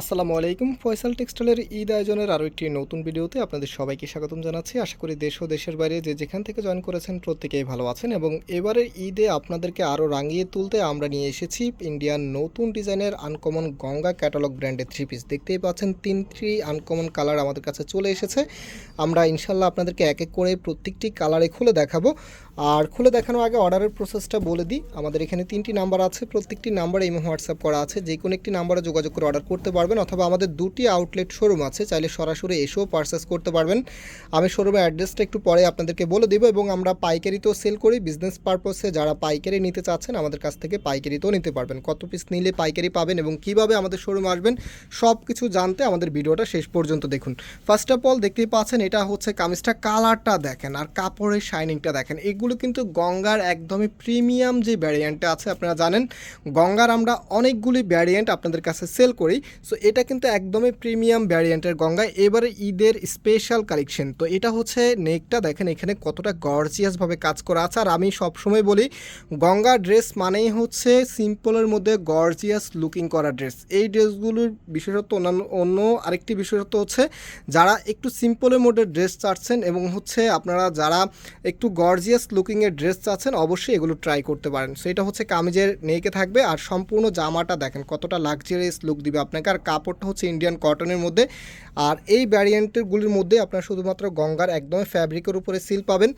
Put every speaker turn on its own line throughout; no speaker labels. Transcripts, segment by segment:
আসসালামু আলাইকুম। ফয়সাল টেক্সটাইলের ঈদ আয়োজনের আরও একটি নতুন ভিডিওতে আপনাদের সবাইকে স্বাগতম জানাচ্ছি। আশা করি দেশ ও দেশের বাইরে যে যেখান থেকে জয়েন করেছেন প্রত্যেকেই ভালো আছেন এবং এবারের ঈদে আপনাদেরকে আরও রাঙিয়ে তুলতে আমরা নিয়ে এসেছি ইন্ডিয়ান নতুন ডিজাইনের আনকমন গঙ্গা ক্যাটালগ ব্র্যান্ডের থ্রি পিস। দেখতেই পাচ্ছেন তিনটি আনকমন কালার আমাদের কাছে চলে এসেছে। আমরা ইনশাল্লাহ আপনাদেরকে এক এক করে প্রত্যেকটি কালারে খুলে দেখাবো। আর খুলে দেখানোর আগে অর্ডারের প্রসেসটা বলে দিই। আমাদের এখানে তিনটি নাম্বার আছে। প্রত্যেকটি নাম্বারে ইমো, হোয়াটসঅ্যাপ করা আছে। যে কোনো একটি নাম্বারে যোগাযোগ করে অর্ডার করতে পারবেন। অথবা আমাদের দুটি আউটলেট শোরুম আছে, চাইলে সরাসরি এসেও পারচেস করতে পারবেন। আমি শোরুমের অ্যাড্রেসটা একটু পরে আপনাদেরকে বলে দেবো এবং আমরা পাইকারিতেও সেল করি। বিজনেস পারপসে যারা পাইকারি নিতে চাচ্ছেন, আমাদের কাছ থেকে পাইকারিতেও নিতে পারবেন। কত পিস নিলে পাইকারি পাবেন এবং কীভাবে আমাদের শোরুমে আসবেন সব কিছু জানতে আমাদের ভিডিওটা শেষ পর্যন্ত দেখুন। ফার্স্ট অফ অল দেখতেই পাচ্ছেন, এটা হচ্ছে কামিজটা কালারটা দেখেন আর কাপড়ের শাইনিংটা দেখেন। এগুলো কিন্তু গঙ্গার একদমই প্রিমিয়াম যে ভ্যারিয়েন্টটা আছে, আপনারা জানেন। গঙ্গার আমরা অনেকগুলি ভ্যারিয়েন্ট আপনাদের কাছে সেল করি। সো এটা কিন্তু একদমই প্রিমিয়াম ভ্যারিয়েন্টের গঙ্গা এবারে ঈদের স্পেশাল কালেকশন তো এটা হচ্ছে নেকটা। দেখেন এখানে কতটা গর্জিয়াসভাবে কাজ করা আছে। আর আমি সবসময় বলি, গঙ্গা ড্রেস মানেই হচ্ছে সিম্পলের মধ্যে গর্জিয়াস লুকিং করা ড্রেস এই ড্রেসগুলোর বিশেষত্ব অন্যান্য, অন্য আরেকটি বিশেষত্ব হচ্ছে, যারা একটু সিম্পলের মধ্যে ড্রেস চাচ্ছেন এবং হচ্ছে আপনারা যারা একটু গর্জিয়াস লুকিংয়ের ড্রেস চাচ্ছেন, অবশ্যই এগুলো ট্রাই করতে পারেন। সো এটা হচ্ছে কামিজের নেকে থাকবে। আর সম্পূর্ণ জামাটা দেখেন কতটা লাক্সারিয়াস লুক দিবে আপনাকে। আর কাপড়টা হচ্ছে ইন্ডিয়ান কটনের মধ্যে। আর এই ভ্যারিয়েন্টগুলির মধ্যে আপনারা শুধুমাত্র গঙ্গার একদমই ফ্যাব্রিকের উপরে সিল পাবেন।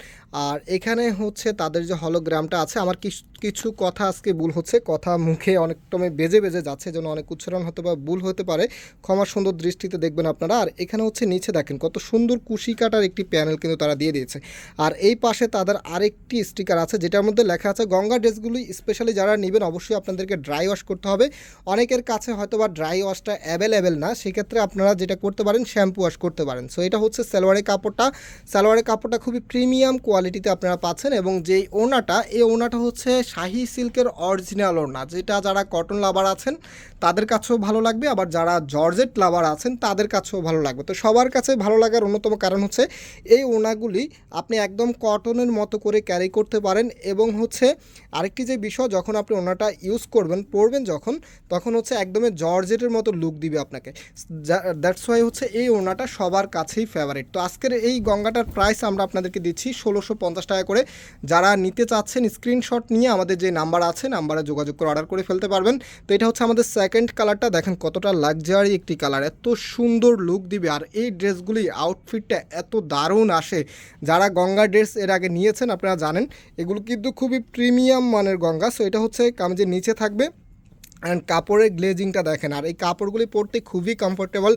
আর এখানে হচ্ছে তাদের যে হলোগ্রামটা আছে, আমার কিছু কথা আজকে ভুল হচ্ছে। কথা মুখে অনেকটমে বেজে বেজে যাচ্ছে, যেন অনেক উচ্চারণ হতে বা ভুল হতে পারে। ক্ষমা সুন্দর দৃষ্টিতে দেখবেন আপনারা। আর এখানে হচ্ছে নিচে দেখেন, কত সুন্দর কুশি কাটার একটি প্যানেল কিন্তু তারা দিয়ে দিয়েছে। আর এই পাশে তাদের আরেকটি স্টিকার আছে, যেটার মধ্যে লেখা আছে, গঙ্গা ড্রেসগুলি স্পেশালি যারা নেবেন, অবশ্যই আপনাদেরকে ড্রাই ওয়াশ করতে হবে। অনেকের কাছে হয়তো বা ড্রাই ওয়াশটা অ্যাভেলেবেল না, সেক্ষেত্রে আপনারা যেটা করতে পারেন শ্যাম্পু ওয়াশ করতে পারেন। সো এটা হচ্ছে সালোয়ারের কাপড়টা। সালোয়ারের কাপড়টা খুবই প্রিমিয়াম কোয়ালিটিতে আপনারা পাচ্ছেন এবং যেই ওনাটা, এই ওনাটা হচ্ছে শাহি সিল্কের অরিজিনাল ওনা, যেটা যারা কটন লাভার আছেন, তাদের কাছেও ভালো লাগবে। আবার যারা জর্জেট লাভার আছেন, তাদের কাছেও ভালো লাগবে। তো সবার কাছে ভালো লাগার অন্যতম কারণ হচ্ছে, এই ওনাগুলি আপনি একদম কটনের মতো করে ক্যারি করতে পারেন এবং হচ্ছে আরেকটি যে বিষয়, যখন আপনি ওনাটা ইউজ করবেন, পরবেন যখন, তখন হচ্ছে একদমই জর্জেটের মতো লুক দিবে আপনাকে। দ্যাটস ওয়াই হচ্ছে এই ওনাটা সবার কাছেই ফেভারিট তো আজকের এই গঙ্গাটার প্রাইস আমরা আপনাদেরকে দিচ্ছি ষোলোশো পঞ্চাশ টাকা করে। যারা নিতে চাচ্ছেন স্ক্রিনশট নিয়ে আমাদের যে নাম্বার আছে নাম্বারে যোগাযোগ করে অর্ডার করে ফেলতে পারবেন। তো এটা হচ্ছে আমাদের সেকেন্ড কালারটা দেখেন কতটা লাক্সারি একটি কালার এত সুন্দর লুক দিবে। আর এই ড্রেসগুলি আউটফিটটা এত দারুণ আসে। যারা গঙ্গা ড্রেস এর আগে নিয়েছেন, আপনারা জানেন, এগুলো কিন্তু খুবই প্রিমিয়াম মানের গঙ্গা। সো এটা হচ্ছে কামিজের নিচে থাকবে অ্যান্ড কাপড়ের গ্লেজিংটা দেখেন, আর এই কাপড়গুলি পরতে খুবই কমফোর্টেবল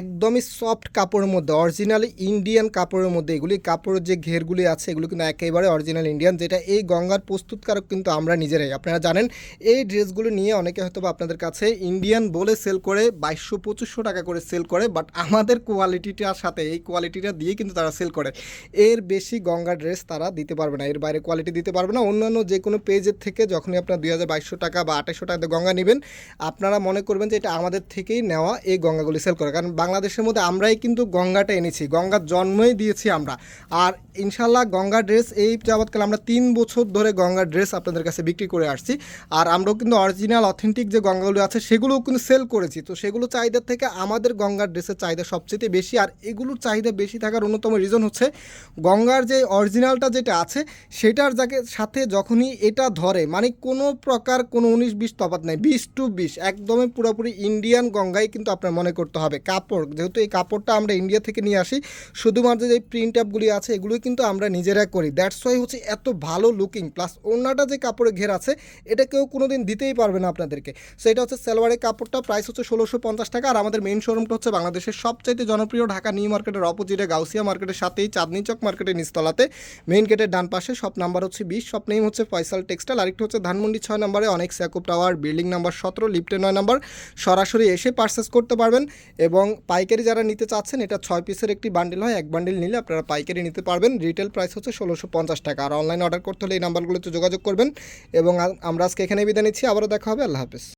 একদমই সফট কাপড়ের মধ্যে অরিজিনালি ইন্ডিয়ান কাপড়ের মধ্যে। এগুলি কাপড়ের যে ঘেরগুলি আছে, এগুলো কিন্তু একেবারে অরিজিনাল ইন্ডিয়ান যেটা এই গঙ্গার প্রস্তুতকারক কিন্তু আমরা নিজেরাই। আপনারা জানেন, এই ড্রেসগুলো নিয়ে অনেকে হয়তো আপনাদের কাছে ইন্ডিয়ান বলে সেল করে, বাইশশো, পঁচিশশো টাকা করে সেল করে বাট আমাদের কোয়ালিটিটার সাথে, এই কোয়ালিটিটা দিয়ে কিন্তু তারা সেল করে। এর বেশি গঙ্গা ড্রেস তারা দিতে পারবে না, এর বাইরে কোয়ালিটি দিতে পারবে না। অন্যান্য যে কোনো পেজের থেকে যখনই আপনার দুই টাকা বা আঠাশশো টাকা দিয়ে গঙ্গা নেবেন। আপনারা মনে করবেন যে এটা আমাদের থেকেই নেওয়া এই গঙ্গাগুলি সেল করে। কারণ বাংলাদেশের মধ্যে আমরাই কিন্তু গঙ্গাটা এনেছি। গঙ্গার জন্মই দিয়েছি আমরা। আর ইনশাল্লাহ গঙ্গা ড্রেস এই যাবৎকালে আমরা তিন বছর ধরে গঙ্গা ড্রেস আপনাদের কাছে বিক্রি করে আসছি। আর আমরাও কিন্তু অরিজিনাল অথেন্টিক যে গঙ্গাগুলো আছে, সেগুলোও কিন্তু সেল করেছি। তো সেগুলো চাহিদার থেকে আমাদের গঙ্গার ড্রেসের চাহিদা সবচেয়ে বেশি। আর এগুলোর চাহিদা বেশি থাকার অন্যতম রিজন হচ্ছে গঙ্গার যে অরিজিনালটা যেটা আছে, সেটার যাকে সাথে যখনই এটা ধরে মানে কোনো প্রকার কোনো উনিশ বিশ তফাত নাই। বিশ টু বিশ, একদমই পুরোপুরি ইন্ডিয়ান গঙ্গাই কিন্তু আপনার মনে করতে হবে। কাপড়, যেহেতু এই কাপড়টা আমরা ইন্ডিয়া থেকে নিয়ে আসি, শুধুমাত্র যে প্রিন্ট আপগুলি আছে, এগুলোই কিন্তু আমরা নিজেরা করি। দ্যাটস ওয়াই হচ্ছে এত ভালো লুকিং প্লাস অন্যটা যে কাপড়ে ঘের আছে, এটা কেউ কোনো দিন দিতেই পারবে না আপনাদেরকে। সো এটা হচ্ছে সালোয়ারের কাপড়টা প্রাইস হচ্ছে ষোলোশো পঞ্চাশ টাকা, আর আমাদের মেন শোরুমটা হচ্ছে বাংলাদেশের সবচাইতে জনপ্রিয় ঢাকা নিউ মার্কেটের অপোজিটে গাউসিয়া মার্কেটের সাথেই, চাঁদনি চক মার্কেটের নিচতলাতে। মেইন গেটের ডান পাশে শপ নাম্বার হচ্ছে বিশ শপ নেম হচ্ছে ফয়সাল টেক্সটাইল আরেকটি হচ্ছে ধানমন্ডি ছয় নম্বরে, অনেক স্যাকুপ টাওয়ার বিল্ডিং নাম্বার সতেরো, লিফটে নয় নাম্বার। সরাসরি এসে পারচেস করতে পারবেন এবং পাইকারি যারা নিতে চাচ্ছেন, এটা ছয় পিসের একটি বান্ডিল হয়। এক বান্ডিল নিলে আপনারা পাইকারি নিতে পারবেন। রিটেল প্রাইস হচ্ছে ষোলোশো পঞ্চাশ টাকা। আর অনলাইন অর্ডার করতে হলে এই নাম্বারগুলোতে যোগাযোগ করবেন। এবং আমরা আজকে এখানে বিদায় নিচ্ছি। আবারও দেখা হবে। আল্লাহ হাফেজ।